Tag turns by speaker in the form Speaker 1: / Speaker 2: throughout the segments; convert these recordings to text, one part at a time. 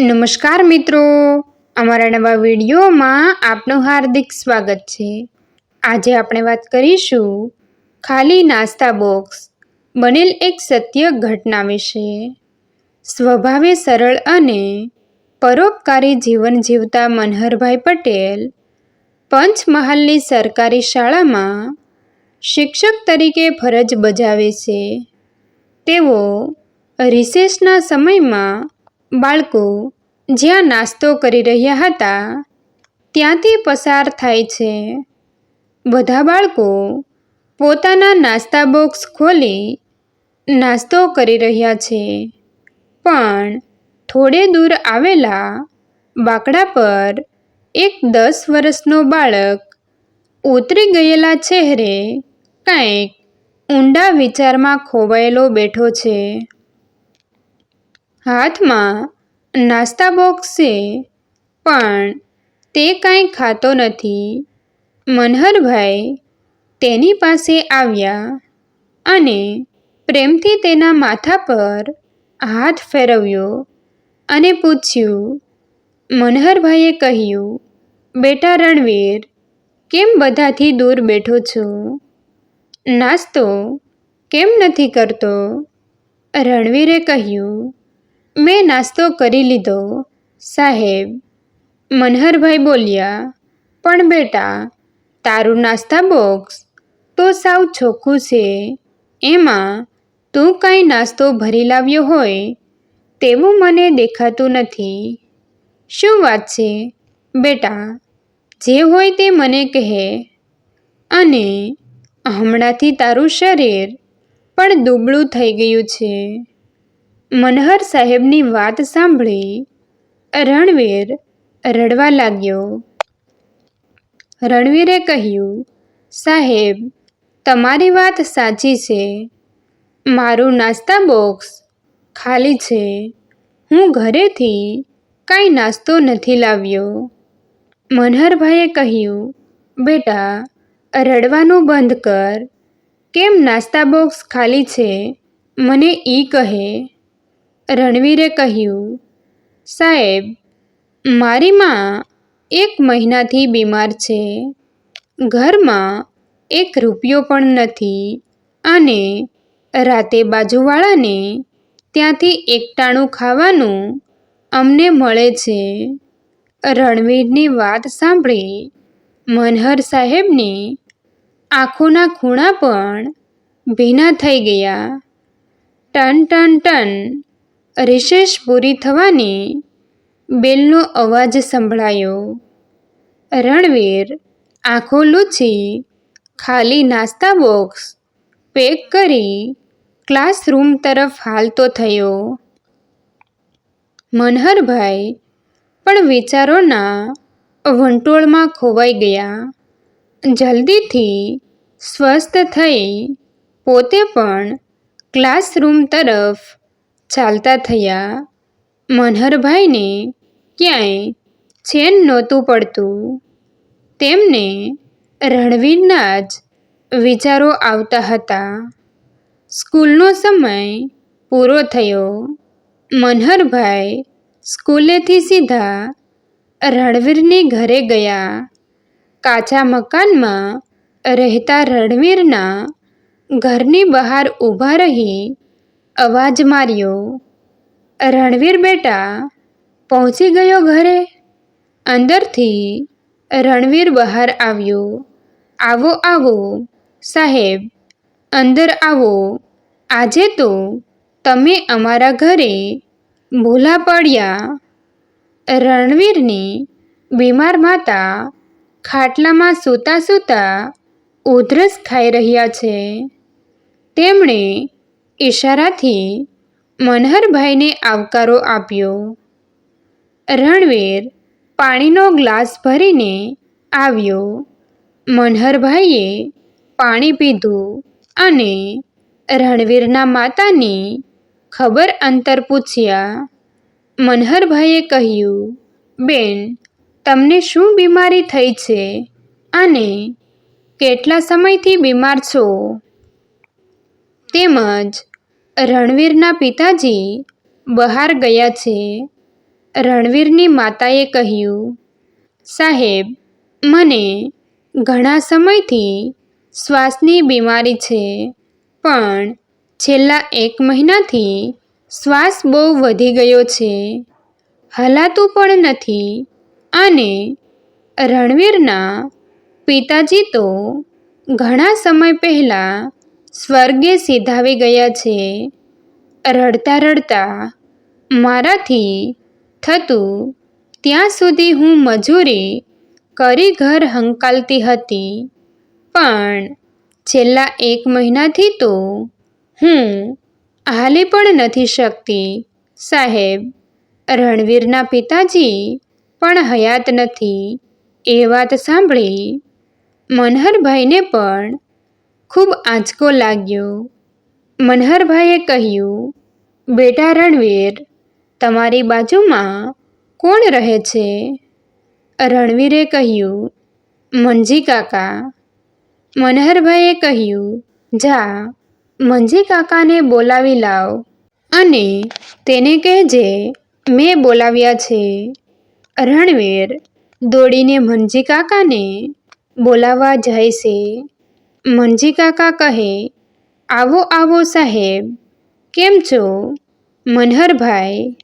Speaker 1: નમસ્કાર મિત્રો. અમારા નવા વિડીયોમાં આપનું હાર્દિક સ્વાગત છે. આજે આપણે વાત કરીશું ખાલી નાસ્તા બોક્સ બનેલ એક સત્ય ઘટના વિશે. સ્વભાવે સરળ અને પરોપકારી જીવન જીવતા મનહરભાઈ પટેલ પંચમહાલની સરકારી શાળામાં શિક્ષક તરીકે ફરજ બજાવે છે. તેઓ રિસેસના સમયમાં બાળકો જ્યાં નાસ્તો કરી રહ્યા હતા, ત્યાંથી પસાર થાય છે. બધા બાળકો પોતાના નાસ્તા બોક્સ ખોલી નાસ્તો કરી રહ્યા છે. પણ થોડે દૂર આવેલા બાકડા પર એક દસ વર્ષનો બાળક ઉતરી ગયેલા ચહેરે કંઈક ઊંડા વિચારમાં ખોવાયેલો બેઠો છે. હાથમાં નાસ્તા બોક્સ છે, પણ તે કાંઈ ખાતો નથી. મનહરભાઈ તેની પાસે આવ્યા અને પ્રેમથી તેના માથા પર હાથ ફેરવ્યો અને પૂછ્યું, મનહરભાઈએ કહ્યું, બેટા રણવીર, કેમ બધાથી દૂર બેઠો છો? નાસ્તો કેમ નથી કરતો? રણવીરે કહ્યું મેં નાસ્તો કરી લીધો. સાહેબ, મનહરભાઈ બોલ્યા, પણ બેટા, તારું નાસ્તા બોક્સ તો સાવ ચોખ્ખું છે. એમાં તું કાંઈ નાસ્તો ભરી લાવ્યો હોય તેવું મને દેખાતું નથી. શું વાત છે? બેટા, જે હોય તે મને કહે. અને હમણાંથી તારું શરીર પણ દુબળું થઈ ગયું છે. મનહર સાહેબની વાત સાંભળી રણવીર રડવા લાગ્યો. રણવીરે કહ્યું, સાહેબ, તમારી વાત સાચી છે. મારું નાસ્તા બોક્સ ખાલી છે. હું ઘરેથી કાંઈ નાસ્તો નથી લાવ્યો. મનહરભાઈએ કહ્યું, બેટા, રડવાનું બંધ કર. કેમ નાસ્તા બોક્સ ખાલી છે? મને ઈ કહે. રણવીરે કહ્યું, સાહેબ, મારી માં એક મહિનાથી બીમાર છે. ઘરમાં એક રૂપિયો પણ નથી અને રાતે બાજુવાળાને ત્યાંથી એકટાણું ખાવાનું અમને મળે છે. રણવીરની વાત સાંભળી મનહર સાહેબની આંખોના ખૂણા પણ ભીના થઈ ગયા. ટન ટન ટન રિસેસ પૂરી થવાની બેલનો અવાજ સંભળાયો. રણવીર આંખો લૂછી ખાલી નાસ્તા બોક્સ પેક કરી ક્લાસરૂમ તરફ હાલતો થયો. મનહરભાઈ પણ વિચારોના વંટોળમાં ખોવાઈ ગયા. જલ્દીથી સ્વસ્થ થઈ પોતે પણ ક્લાસરૂમ તરફ ચાલતા થયા. મનહરભાઈને ક્યાંય ચેન નહોતું પડતું. તેમને રણવીરના જ વિચારો આવતા હતા. સ્કૂલનો સમય પૂરો થયો. મનહરભાઈ સ્કૂલેથી સીધા રણવીરની ઘરે ગયા. કાચા મકાનમાં રહેતા રણવીરના ઘરની બહાર ઊભા રહી અવાજ માર્યો. રણવીર બેટા, પહોંચી ગયો ઘરે. અંદરથી રણવીર બહાર આવ્યો. આવો આવો, સાહેબ, અંદર આવો. આજે તો તમે અમારા ઘરે ભૂલા પડ્યા. રણવીરની બીમાર માતા ખાટલામાં સૂતા સૂતા ઉધરસ ખાઈ રહ્યા છે. તેમણે ઈશારાથી મનહરભાઈને આવકારો આપ્યો. રણવીર પાણીનો ગ્લાસ ભરીને આવ્યો. મનહરભાઈએ પાણી પીધું અને રણવીરના માતાની ખબર અંતર પૂછ્યા. મનહરભાઈએ કહ્યું, બેન, તમને શું બીમારી થઈ છે અને કેટલા સમયથી બીમાર છો તેમજ રણવીરના પિતાજી બહાર ગયા છે. રણવીરની માતાએ કહ્યું, સાહેબ, મને ઘણા સમયથી શ્વાસની બીમારી છે, પણ છેલ્લા એક મહિનાથી શ્વાસ બહુ વધી ગયો છે. હલાતું પણ નથી અને રણવીરના પિતાજી તો ઘણા સમય પહેલાં સ્વર્ગે સિધાવી ગયા છે. રડતા રડતા મારાથી થતું ત્યાં સુધી હું મજૂરી કરી ઘર હંકાલતી હતી. પણ છેલ્લા એક મહિનાથી તો હું હાલી પણ નથી શકતી. સાહેબ, રણવીરના પિતાજી પણ હયાત નથી. એ વાત સાંભળી મનહરભાઈને પણ ખૂબ આંચકો લાગ્યો. મનહરભાઈએ કહ્યું, બેટા રણવીર, તમારી બાજુમાં કોણ રહે છે? રણવીરે કહ્યું, મંજી કાકા. મનહરભાઈએ કહ્યું, જા, મંજી કાકાને બોલાવી લાવ અને તેને કહેજે, મેં બોલાવ્યા છે. રણવીર દોડીને મંજી કાકાને બોલાવવા જાય છે. મંજી કાકા કહે, આવો આવો સાહેબ, કેમ છો? મનહરભાઈ,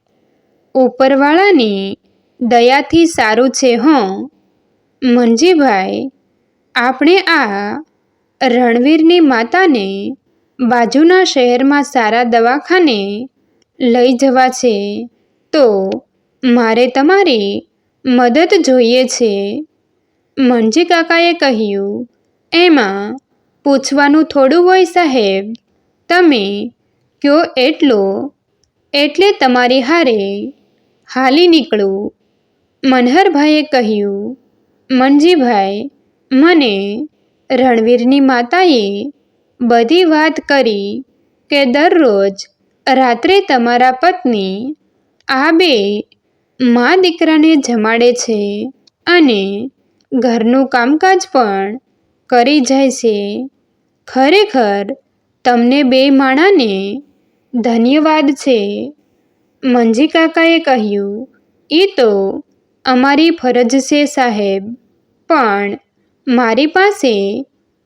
Speaker 1: ઉપરવાળાની દયાથી સારું છે, હોં. મંજીભાઈ, આપણે આ રણવીરની માતાને બાજુના શહેરમાં સારા દવાખાને લઈ જવા છે, તો મારે તમારી મદદ જોઈએ છે. મંજી કાકાએ કહ્યું, એમાં પૂછવાનું થોડું હોય સાહેબ. તમે કયો એટલો? એટલે તમારી હારે હાલી નીકળું. મનહરભાઈએ કહ્યું, મનજીભાઈ, મને રણવીરની માતાએ બધી વાત કરી કે દરરોજ રાત્રે તમારા પત્ની આ બે મા દીકરાને જમાડે છે અને ઘરનું કામકાજ પણ કરી જાય છે. ખરેખર તમને બે માણાને ધન્યવાદ છે. મંજી કાકાએ કહ્યું એ તો અમારી ફરજ છે સાહેબ, પણ મારી પાસે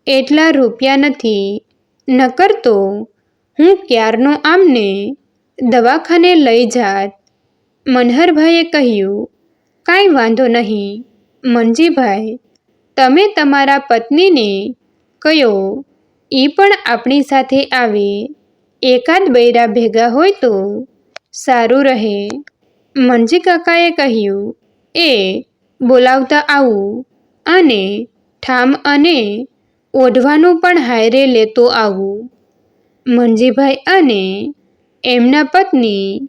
Speaker 1: એટલા રૂપિયા નથી. નકર તો હું ક્યારનો આમને દવાખાને લઈ જાત. મનહરભાઈએ કહ્યું, કાંઈ વાંધો નહીં, મંજીભાઈ, તમે તમારા પત્નીને કહો એ પણ આપણી સાથે આવે. એકાદ બૈરા ભેગા હોય તો સારું રહે. મંજી કાકાએ કહ્યું, એ, બોલાવતા આવું. અને ઠામ અને ઓઢવાનું પણ હાયરે લેતો આવું. મંજીભાઈ અને એમના પત્ની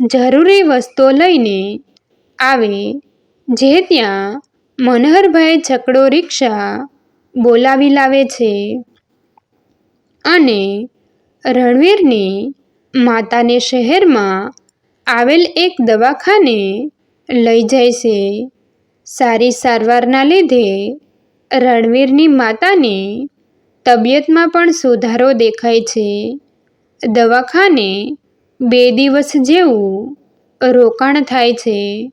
Speaker 1: જરૂરી વસ્તુઓ લઈને આવે, જે ત્યાં મનહરભાઈ છકડો રિક્ષા બોલાવી લાવે છે. અને રણવીરની માતાને શહેરમાં આવેલ એક દવાખાને લઈ જાય છે. સારી સારવારના લીધે રણવીરની માતાને તબિયતમાં પણ સુધારો દેખાય છે. દવાખાને બે દિવસ જેવું રોકાણ થાય છે.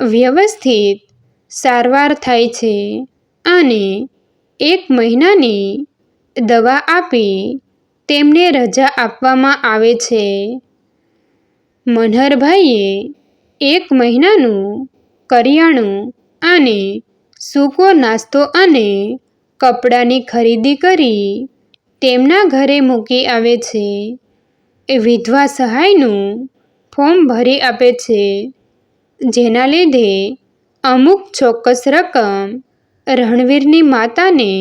Speaker 1: વ્યવસ્થિત સારવાર થાય છે અને એક મહિનાની દવા આપી તેમને રજા આપવામાં આવે છે. મનહરભાઈએ એક મહિનાનું કરિયાણું અને સૂકો નાસ્તો અને કપડાની ખરીદી કરી તેમના ઘરે મૂકી આવે છે. વિધવા સહાયનું ફોર્મ ભરી આપે છે, જેના લીધે અમુક ચોક્કસ રકમ રણવીરની માતાને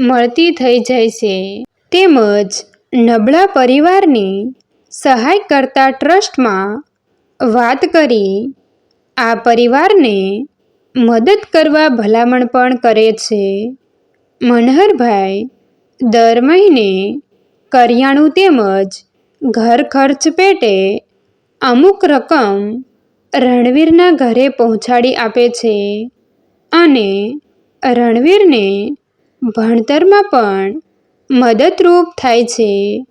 Speaker 1: મળતી થઈ જાય છે. તેમજ નબળા પરિવારની સહાય કરતા ટ્રસ્ટમાં વાત કરી, આ પરિવારને મદદ કરવા ભલામણ પણ કરે છે. મનહરભાઈ દર મહિને કરિયાણું તેમજ ઘર ખર્ચ પેટે અમુક રકમ રણવીરના ઘરે પહોંચાડી આપે છે અને રણવીરને ભણતરમાં પણ મદદરૂપ થાય છે.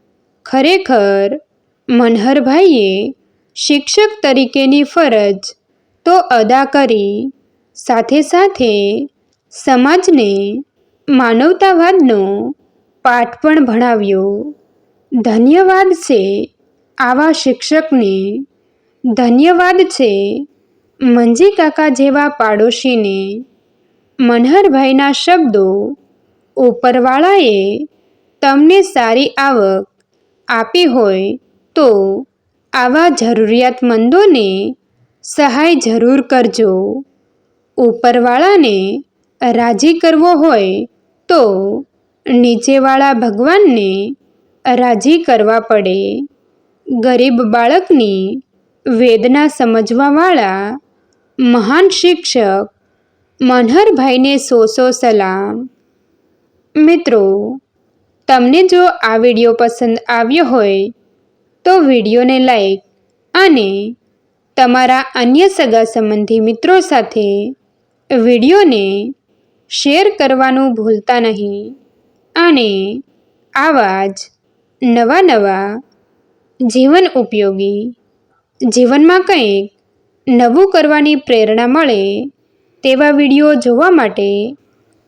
Speaker 1: ખરેખર, મનહરભાઈએ શિક્ષક તરીકેની ફરજ તો અદા કરી. સાથે સાથે સમાજને માનવતાવાદનો પાઠ પણ ભણાવ્યો. ધન્યવાદ છે આવા શિક્ષકને. ધન્યવાદ છે મંજી કાકા જેવા પાડોશીને. મનહરભાઈના શબ્દો ઉપરવાળાએ તમને સારી આવક આપી હોય તો આવા જરૂરિયાતમંદોને સહાય જરૂર કરજો. ઉપરવાળાને રાજી કરવો હોય તો નીચેવાળા ભગવાનને રાજી કરવા પડે. ગરીબ બાળકની વેદના સમજવાવાળા મહાન શિક્ષક મનહરભાઈને સો સો સલામ. મિત્રો, તમને જો આ વીડિયો પસંદ આવ્યો હોય, તો વિડીયોને લાઈક અને તમારા અન્ય સગા સંબંધી મિત્રો સાથે વિડીયોને શેર કરવાનું ભૂલતા નહીં. અને આવા જ નવા નવા જીવન ઉપયોગી જીવનમાં કંઈક નવું કરવાની પ્રેરણા મળે તેવા વીડિયો જોવા માટે